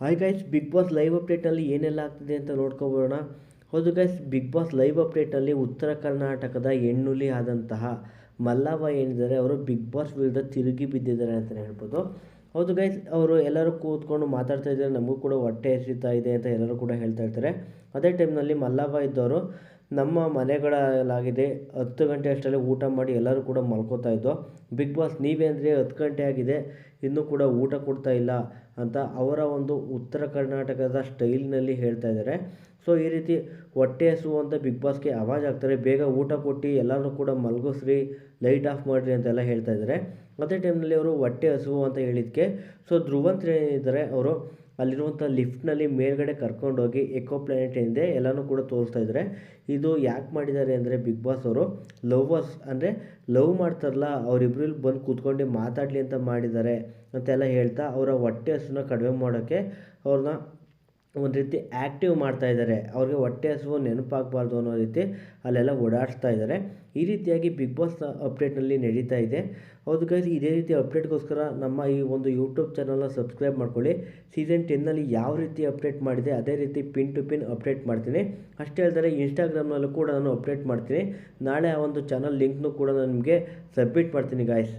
Hi guys Bigg Boss live ಅಪ್ಡೇಟಲ್ಲಿ ಏನೆಲ್ಲ ಆಗ್ತಿದೆ ಅಂತ ನೋಡ್ಕೊಬೋಣ. ಹೌದು ಗೈಸ್ ಬಿಗ್ ಬಾಸ್ ಲೈವ್ ಅಪ್ಡೇಟಲ್ಲಿ ಉತ್ತರ ಕರ್ನಾಟಕದ ಹೆಣ್ಣುಲಿ ಆದಂತಹ ಮಲ್ಲವ್ವ ಏನಿದ್ದಾರೆ, ಅವರು ಬಿಗ್ ಬಾಸ್ ವಿರುದ್ಧ ತಿರುಗಿ ಬಿದ್ದಿದ್ದಾರೆ ಅಂತಲೇ ಹೇಳ್ಬೋದು. ಹೌದು ಗೈಸ್ ಅವರು ಎಲ್ಲರೂ ಕೂತ್ಕೊಂಡು ಮಾತಾಡ್ತಾ ಇದ್ದಾರೆ, ನಮಗೂ ಕೂಡ ಹೊಟ್ಟೆ ಹಸಿತಾ ಇದೆ ಅಂತ ಎಲ್ಲರೂ ಕೂಡ ಹೇಳ್ತಾ ಇರ್ತಾರೆ. ಅದೇ ಟೈಮ್ನಲ್ಲಿ ಮಲ್ಲವ್ವ ಇದ್ದವರು ನಮ್ಮ ಮನೆಗಳಲ್ಲಾಗಿದೆ. ಹತ್ತು ಗಂಟೆ ಅಷ್ಟರಲ್ಲಿ ಊಟ ಮಾಡಿ ಎಲ್ಲರೂ ಕೂಡ ಮಲ್ಕೋತಾ ಇದ್ದೋ. ಬಿಗ್ ಬಾಸ್ ನೀವೇ ಅಂದರೆ ಹತ್ತು ಗಂಟೆ ಆಗಿದೆ. ಇನ್ನೂ ಕೂಡ ಊಟ ಕೊಡ್ತಾ ಇಲ್ಲ ಅಂತ ಅವರ ಒಂದು ಉತ್ತರ ಕರ್ನಾಟಕದ ಸ್ಟೈಲ್ನಲ್ಲಿ ಹೇಳ್ತಾ ಇದ್ದಾರೆ. ಸೊ ಈ ರೀತಿ ಹೊಟ್ಟೆ ಹಸುವು ಅಂತ ಬಿಗ್ ಬಾಸ್ಗೆ ಆವಾಜ್ ಆಗ್ತಾರೆ ಬೇಗ ಊಟ ಕೊಟ್ಟು ಎಲ್ಲರೂ ಕೂಡ ಮಲಗಿಸ್ರಿ ಲೈಟ್ ಆಫ್ ಮಾಡಿರಿ ಅಂತೆಲ್ಲ ಹೇಳ್ತಾ ಇದ್ದಾರೆ. ಅದೇ ಟೈಮ್ನಲ್ಲಿ ಅವರು ಹೊಟ್ಟೆ ಹಸುವು ಅಂತ ಹೇಳಿದ್ದಕ್ಕೆ ಸೊ ಧ್ರುವಂತ್ರ ಏನಿದ್ದಾರೆ ಅವರು? ಅಲ್ಲಿರುವಂಥ ಲಿಫ್ಟ್ನಲ್ಲಿ ಮೇಲ್ಗಡೆ ಕರ್ಕೊಂಡೋಗಿ ಎಕೋ ಪ್ಲಾನೆಟ್ ಏನಿದೆ ಎಲ್ಲನೂ ಕೂಡ ತೋರಿಸ್ತಾ ಇದ್ದಾರೆ ಇದು ಯಾಕೆ ಮಾಡಿದ್ದಾರೆ ಅಂದರೆ ಬಿಗ್ ಬಾಸ್ ಅವರು ಲವ್ವರ್ಸ್ ಅಂದರೆ ಲವ್ ಮಾಡ್ತಾರಲ್ಲ ಅವರಿಬ್ಬರಲ್ಲಿ ಬಂದು ಕೂತ್ಕೊಂಡು ಮಾತಾಡಲಿ ಅಂತ ಮಾಡಿದ್ದಾರೆ ಅಂತೆಲ್ಲ ಹೇಳ್ತಾ ಅವರ ಹೊಟ್ಟೆ ಹಸಿವನ್ನ ಕಡಿಮೆ ಮಾಡೋಕ್ಕೆ ಅವ್ರನ್ನ ಒಂದು ರೀತಿ ಆ್ಯಕ್ಟಿವ್ ಮಾಡ್ತಾ ಇದ್ದಾರೆ ಅವ್ರಿಗೆ ಹೊಟ್ಟೆ ಹಸಿವು, ನೆನಪಾಗಬಾರ್ದು ಅನ್ನೋ ರೀತಿ ಅಲ್ಲೆಲ್ಲ ಓಡಾಡಿಸ್ತಾ ಇದ್ದಾರೆ ಈ ರೀತಿಯಾಗಿ ಬಿಗ್ ಬಾಸ್ ಅಪ್ಡೇಟ್ನಲ್ಲಿ ನಡೀತಾ ಇದೆ. ಹೌದು ಗೈಸ್ ಇದೇ ರೀತಿ ಅಪ್ಡೇಟ್ಗೋಸ್ಕರ ನಮ್ಮ ಈ ಒಂದು ಯೂಟ್ಯೂಬ್ ಚಾನಲ್ನ ಸಬ್ಸ್ಕ್ರೈಬ್ ಮಾಡ್ಕೊಳ್ಳಿ. ಸೀಸನ್ ಟೆನ್ನಲ್ಲಿ ಯಾವ ರೀತಿ ಅಪ್ಡೇಟ್ ಮಾಡಿದೆ, ಅದೇ ರೀತಿ ಪಿನ್ ಟು ಪಿನ್ ಅಪ್ಡೇಟ್ ಮಾಡ್ತೀನಿ. ಅಷ್ಟೇ ಹೇಳ್ತಾರೆ ಇನ್ಸ್ಟಾಗ್ರಾಮ್ನಲ್ಲೂ ಕೂಡ ನಾನು ಅಪ್ಡೇಟ್ ಮಾಡ್ತೀನಿ. ನಾಳೆ ಆ ಒಂದು ಚಾನಲ್ ಲಿಂಕ್ನು ಕೂಡ ನಾನು ನಿಮಗೆ ಸಬ್ಮಿಟ್ ಮಾಡ್ತೀನಿ ಗಾಯ್ಸ್